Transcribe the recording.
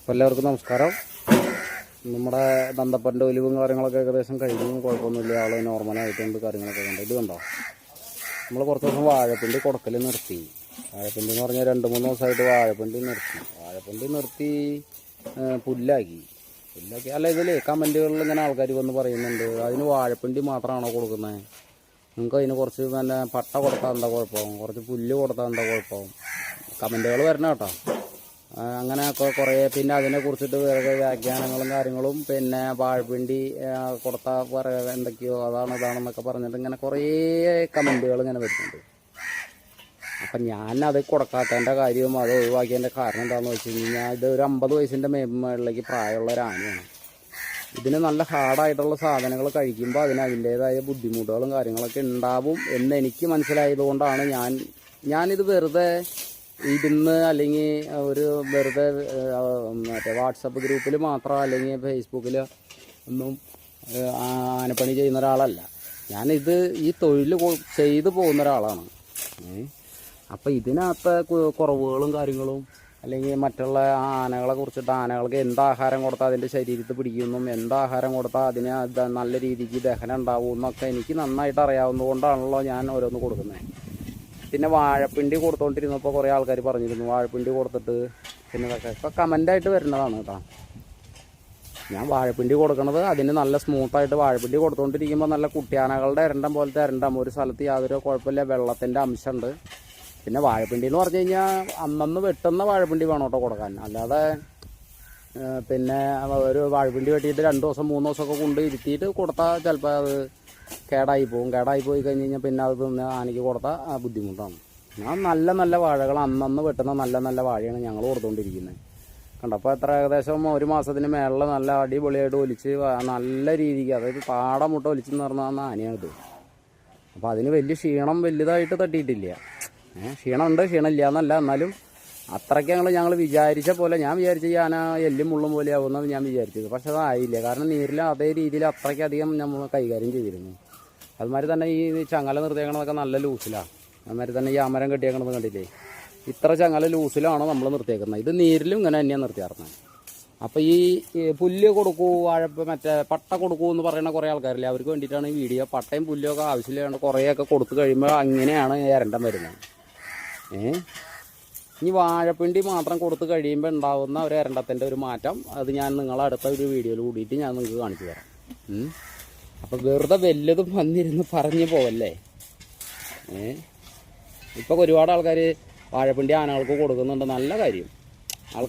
അപ്പോൾ എല്ലാവർക്കും നമസ്കാരം. നമ്മുടെ ദന്തപ്പന്റെ ഒലിവും കാര്യങ്ങളൊക്കെ ഏകദേശം കഴിഞ്ഞു. കുഴപ്പമൊന്നുമില്ല. ആൾ നോർമലായിട്ടുണ്ട് കാര്യങ്ങളൊക്കെ കണ്ട്. ഇത് കണ്ടോ? നമ്മൾ കുറച്ച് ദിവസം വാഴപ്പിണ്ടി കൊടുക്കൽ നിർത്തി. വാഴപ്പിണ്ടി എന്ന് പറഞ്ഞാൽ രണ്ട് മൂന്ന് ദിവസമായിട്ട് വാഴപ്പിണ്ടി നിർത്തി. വാഴപ്പിണ്ടി നിർത്തി പുല്ലാക്കി. പുല്ലാക്കി. അല്ല ഇതിൽ കമന്റുകളിൽ ഇങ്ങനെ ആൾക്കാർ വന്ന് പറയുന്നുണ്ട്. അതിന് വാഴപ്പിണ്ടി മാത്രമാണോ കൊടുക്കുന്നത് നിങ്ങൾക്ക് അതിന് കുറച്ച് നല്ല പട്ട കൊടുത്താൽ എന്താ കുഴപ്പം? കുറച്ച് പുല്ല് കൊടുത്താൽ എന്താ കുഴപ്പം? കമന്റുകൾ വരണം കേട്ടോ. ആ, അങ്ങനെയൊക്കെ കുറേ പിന്നെ അതിനെ കുറിച്ചിട്ട് വേറെ വ്യാഖ്യാനങ്ങളും കാര്യങ്ങളും പിന്നെ വാഴപ്പിണ്ടി കൊടുത്ത പറയുക എന്തൊക്കെയോ അതാണ് ഇതാണെന്നൊക്കെ പറഞ്ഞിട്ട് ഇങ്ങനെ കുറേ കമന്റുകൾ ഇങ്ങനെ വരുന്നുണ്ട്. അപ്പം ഞാൻ അത് കൊടുക്കാത്തതിന്റെ കാര്യവും അത് ഒഴിവാക്കിയതിന്റെ കാരണം എന്താണെന്ന് വെച്ച് കഴിഞ്ഞാൽ ഇത് ഒരു അമ്പത് വയസ്സിന്റെ മേളിലേക്ക് പ്രായമുള്ള ഒരു ആനയാണ്. ഇതിന് നല്ല ഹാർഡായിട്ടുള്ള സാധനങ്ങൾ കഴിക്കുമ്പോൾ അതിന് അതിന്റേതായ ബുദ്ധിമുട്ടുകളും കാര്യങ്ങളൊക്കെ ഉണ്ടാവും എന്ന് എനിക്ക് മനസ്സിലായതുകൊണ്ടാണ് ഞാൻ ഞാനിത് വെറുതെ ഇരുന്ന് അല്ലെങ്കിൽ ഒരു വെറുതെ മറ്റേ വാട്സപ്പ് ഗ്രൂപ്പിൽ മാത്രം അല്ലെങ്കിൽ ഫേസ്ബുക്കിൽ ഒന്നും ആനപ്പണി ചെയ്യുന്ന ഒരാളല്ല. ഞാനിത് ഈ തൊഴിൽ ചെയ്ത് പോകുന്ന ഒരാളാണ്. അപ്പോൾ അപ്പം ഇതിനകത്ത് കുറവുകളും കാര്യങ്ങളും അല്ലെങ്കിൽ മറ്റുള്ള ആനകളെ കുറിച്ചിട്ട് ആനകൾക്ക് എന്ത് ആഹാരം കൊടുത്താൽ അതിന്റെ ശരീരത്തിൽ പിടിക്കുന്നും എന്ത് ആഹാരം കൊടുത്താൽ അതിന് നല്ല രീതിക്ക് ദഹനം ഉണ്ടാവും എന്നൊക്കെ എനിക്ക് നന്നായിട്ട് അറിയാവുന്നതുകൊണ്ടാണല്ലോ ഞാൻ ഓരോന്ന് കൊടുക്കുന്നത്. പിന്നെ വാഴപ്പിണ്ടി കൊടുത്തോണ്ടിരുന്നപ്പോൾ കുറേ ആൾക്കാർ പറഞ്ഞിരുന്നു വാഴപ്പിണ്ടി കൊടുത്തിട്ട് പിന്നെ ഇതൊക്കെ. ഇപ്പോൾ ആയിട്ട് വരുന്നതാണ് കേട്ടോ. ഞാൻ വാഴപ്പിണ്ടി കൊടുക്കണത് അതിന് നല്ല സ്മൂത്തായിട്ട് വാഴപ്പിണ്ടി കൊടുത്തുകൊണ്ടിരിക്കുമ്പോൾ നല്ല കുട്ടിയാനകളുടെ ഇരണ്ടം പോലത്തെ ഇരണ്ടം ഒരു സ്ഥലത്ത് യാതൊരു കുഴപ്പമില്ല. വെള്ളത്തിന്റെ അംശമുണ്ട്. പിന്നെ വാഴപ്പിണ്ടി എന്ന് പറഞ്ഞു കഴിഞ്ഞാൽ അന്നന്ന് വെട്ടുന്ന വാഴപ്പിണ്ടി വേണം കേട്ടോ കൊടുക്കാൻ. അല്ലാതെ പിന്നെ ഒരു വാഴപ്പിണ്ടി വെട്ടിയിട്ട് രണ്ട് ദിവസം മൂന്ന് ദിവസമൊക്കെ കൊണ്ട് ഇരുത്തിയിട്ട് കൊടുത്താൽ ചിലപ്പോൾ അത് കേടായി പോകും കേടായി പോയി കഴിഞ്ഞ് കഴിഞ്ഞാൽ പിന്നെ അത് തിന്ന് ആനയ്ക്ക് കൊടുത്താൽ ബുദ്ധിമുട്ടാണ്. ഞാൻ നല്ല നല്ല വാഴകൾ അന്നന്ന് വെട്ടുന്ന നല്ല നല്ല വാഴയാണ് ഞങ്ങൾ കൊടുത്തുകൊണ്ടിരിക്കുന്നത് കണ്ടപ്പോൾ എത്ര ഏകദേശം ഒരു മാസത്തിന് മേളിൽ നല്ല അടിപൊളിയായിട്ട് ഒലിച്ച് നല്ല രീതിക്ക് അതായത് പാടം മുട്ട ഒലിച്ച് നിറഞ്ഞ ആനയാണിത്. അപ്പോൾ അതിന് വലിയ ക്ഷീണം വലുതായിട്ട് തട്ടിയിട്ടില്ല. ക്ഷീണമുണ്ട് ക്ഷീണമില്ല എന്നല്ല എന്നാലും അത്രയ്ക്ക് ഞങ്ങൾ ഞങ്ങൾ വിചാരിച്ച പോലെ ഞാൻ വിചാരിച്ച ഈ ആന എല്ലും മുള്ളും പോലെ ആവുമെന്നാണ് ഞാൻ വിചാരിച്ചത്. പക്ഷെ അതായില്ല കാരണം നീരിൽ അതേ രീതിയിൽ അത്രയ്ക്കധികം നമ്മൾ കൈകാര്യം ചെയ്തിരുന്നു. അതുമാതിരി തന്നെ ഈ ചങ്ങല നിർത്തിയേക്കണതൊക്കെ നല്ല ലൂസിലാണ് അതുമാതിരി തന്നെ ഈ അമരം കെട്ടിയേക്കണത് കണ്ടില്ലേ? ഇത്ര ചങ്ങല ലൂസിലാണ് നമ്മൾ നിർത്തിയേക്കുന്നത്? ഇത് നീരിലും ഇങ്ങനെ തന്നെയാണ് നിർത്തിയാർന്നത്. അപ്പോൾ ഈ പുല്ല് കൊടുക്കൂ വാഴപ്പ് മറ്റേ പട്ട കൊടുക്കൂ എന്ന് പറയുന്ന കുറേ ആൾക്കാരില്ലേ? അവർക്ക് വേണ്ടിയിട്ടാണ് ഈ വീഡിയോ. പട്ടയും പുല്ലും ഒക്കെ ആവശ്യമില്ലാണ്ട് കുറേയൊക്കെ കൊടുത്തു കഴിയുമ്പോൾ അങ്ങനെയാണ് എരണ്ടം വരുന്നത്. ഏ? ഇനി വാഴപ്പിണ്ടി മാത്രം കൊടുത്ത് കഴിയുമ്പോൾ ഉണ്ടാവുന്ന ഒരു എരണ്ടത്തിന്റെ ഒരു മാറ്റം. അത് ഞാൻ നിങ്ങളെ അടുത്ത ഒരു വീഡിയോയിൽ കൂടിയിട്ട് ഞാൻ നിങ്ങൾക്ക് കാണിച്ചു തരാം. അപ്പോൾ വെറുതെ വല്ലതും വന്നിരുന്ന് പറഞ്ഞു പോവല്ലേ? ഇപ്പോൾ ഒരുപാട് ആൾക്കാർ വാഴപ്പിണ്ടി ആനകൾക്ക് കൊടുക്കുന്നുണ്ട്. നല്ല കാര്യം. ആൾക്കാർ